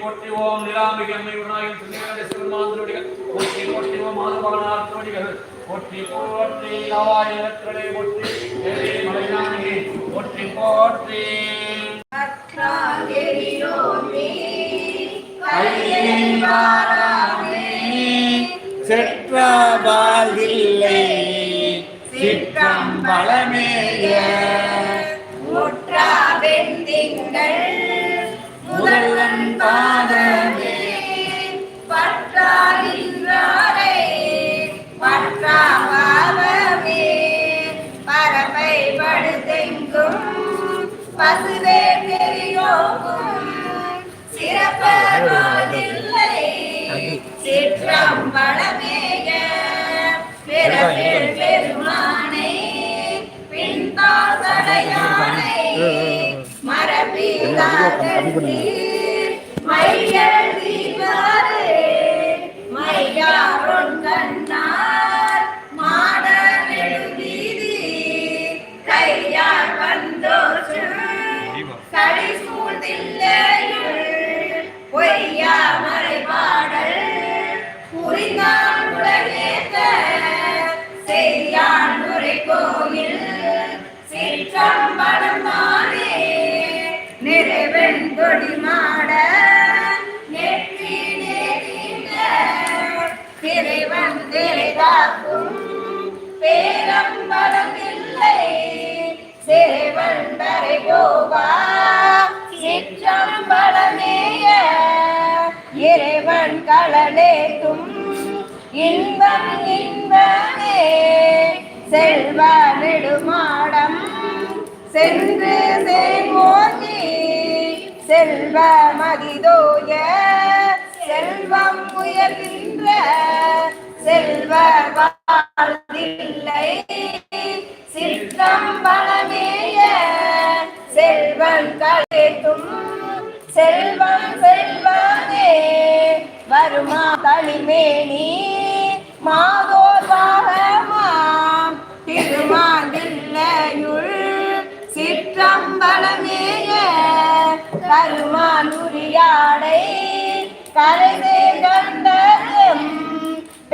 போற்றி ஓம் நிலாம்பிகை அம்மை விநாயகன் திருநீலகண்ட சிவருமாந்திரோடிகள் போற்றி போற்றி ஓம் போற்றி போற்றி நவாயிரத்திரளை போற்றி மலையானே போற்றி போற்றி செற்றபாதில்லை சிற்றம் பலமேயே. Welcome, everybody. இறைவன் திரைதாக்கும் பேரம்பலம் இல்லை சிறைவன் சிற்றம்பலமேய இறைவன் களலேக்கும் இன்பம் இன்பமே செல்வ நெடுமாடம் சென்று சேர்மோதி செல்வ மதிதோய செல்வம் உயர்கின்ற செல்வ வாழ்தில்லை சிற்றம்பலமேய செல்வன் கலேத்தும் செல்வம் செல்வமே. வருமா களிமேனி மாதோர் பாகமாம் திருமாந்தில்லையுள் சிற்றம்பலமேய. கருமான் உரியாடை கரைதே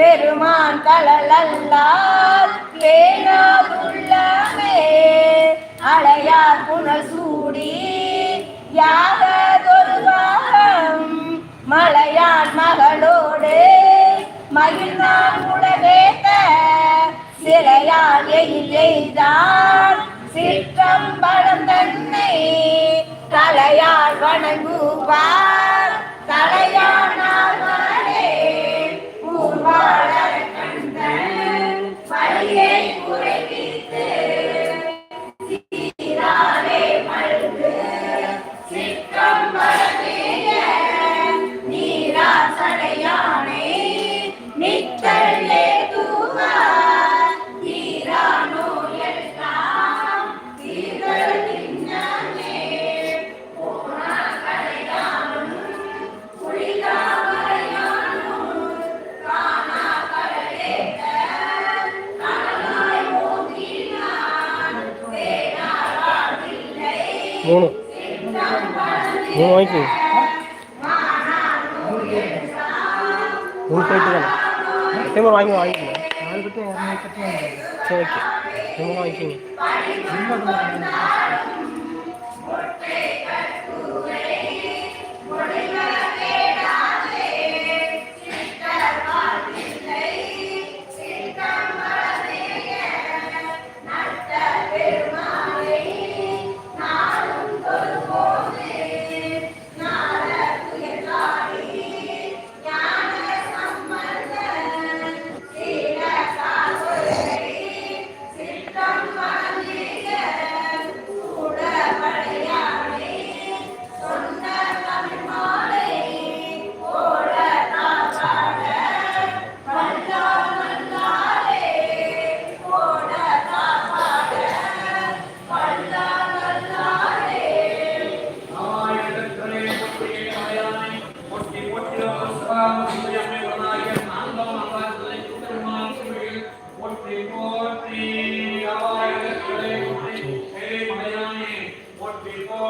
பெருமான் கலலல்லால் வேணாதுள்ளமே அழையார் புனல் சூடி யாகதொரு வாரம் மலையான் மகளோடு. மகிழ்ந்தான் உலகேத்த சிறையால் எயில் எய்தான். சிற்றம்பலம் தன்னை தலையால் வணங்குவார். தலையானாவார் Lord. മൂന്ന് മൂന്ന് വാങ്ങിക്കൂ. മൂന്ന് പോയിട്ട് വേണം സത്യം വാങ്ങി വാങ്ങിക്കില്ല നാല് കിട്ടിയ ഓർമ്മ കിട്ടിയ ഓക്കെ നിങ്ങൾ വാങ്ങിക്കില്ലേ people.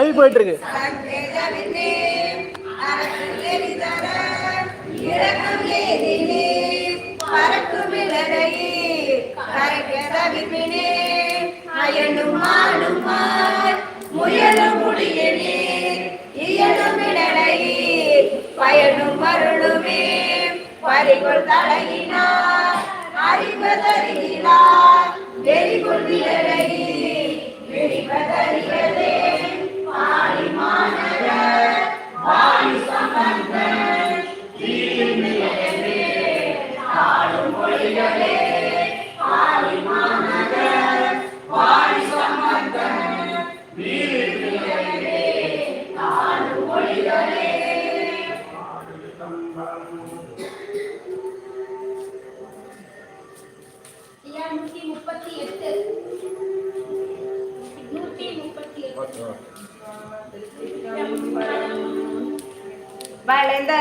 கரைக்கதவினே போயிட்டு இருக்கு முயலும் முடியனே இயலும் இடலை பயனும் அருளுமே பறிகொள் தலையினார் அறிவதறிகிறார் வெறிகொள் நிழலை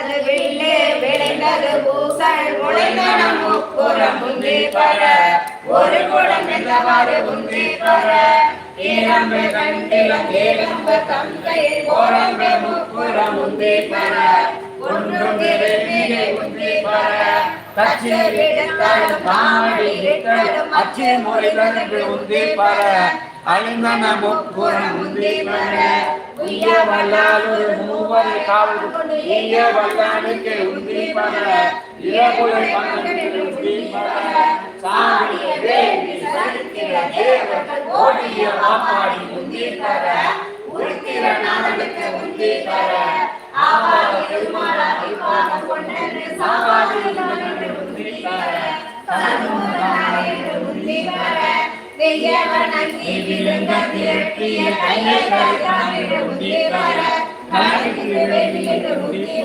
வளைந்தது வில்லு விளைந்தது பூசல் முளைந்தன முப்புறம் உந்தி பர ஒரு குடம் என்றவாறு உந்தி பர ஈரம்பு கண்டிலம் ஈரம்பு தங்கையில் ஓரம்பு முப்புறம் உந்தி பர ஒன்று திருமிகை முந்தி பர கச்சு விடுத்தாலும் காவடி இட்டாலும் அச்சு மொழிகளுக்கு உந்தி பர அழிந்தன முப்புறம் உந்தி பர உய்ய வல்லாளொரு மூவரை காவல் கொண்டு ஈய வல்லானுக்கு உந்தி பர இரகுலை பங்கனுக்கு உந்தி தேவி சரித்திர ஓடிய மாப்பாடி உந்தி உருத்திர உந்தி உந்தி உந்தி வெய்யவனன் விழுந்த திரட்டிய கையை உந்தி பர கணக்கு வெளியிட்டு உந்தி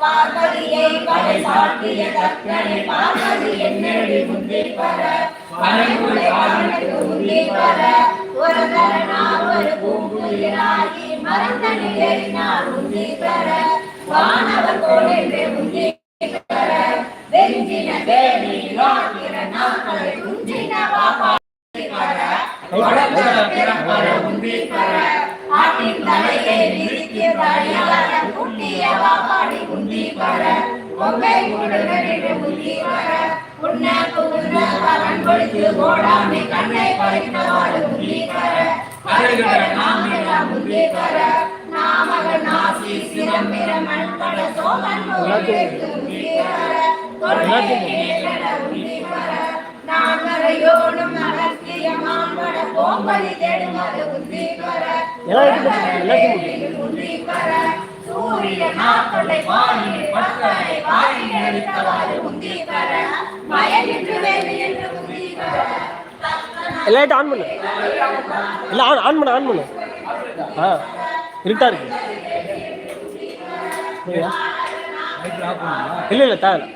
பார்வதியை படை சாட்டிய தக்கனை பார்வதி என்னடி ஒரு ஒரு பூங்குயிலாகி வானவர் உந்தி பொங்கை முடுகனிட்டு உந்தி பர உன்ன புகுந்த பலன் கொடுத்து போடாமை கண்ணை பறித்தவாறு உந்தி பர அருகிற நாமெல்லாம் உந்தி பர நாமகள் நாசி சிரம்பிரமன் பட சோமன் முகேற்று உந்தி பர தொல்லை கேட்டட புத்தி. பர நாமரையோடும் அகத்திய மாம்பட போம்படி தேடுமது உந்தி பர எல்லாத்தையும் எல்லாத்தையும் சூரிய நாட்களை வாயினை பற்களை வாயினை அளித்தவாறு உந்தி பர மயனின்று வேலை என்று உந்தி பர எல்லாத்தையும் ஆன் பண்ணு. எல்லாம் ஆன் ஆன் பண்ணு ஆன் பண்ணு. ஆ இருட்டா இருக்கு. இல்லை இல்லை தேவை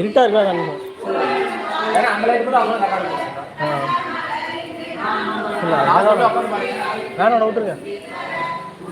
இருட்டா இருக்கா ஆன் பண்ணு வேணாம் விட்டுருங்க.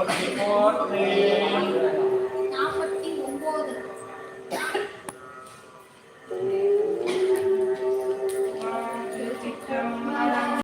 பர உந்தி பர உந்தி பர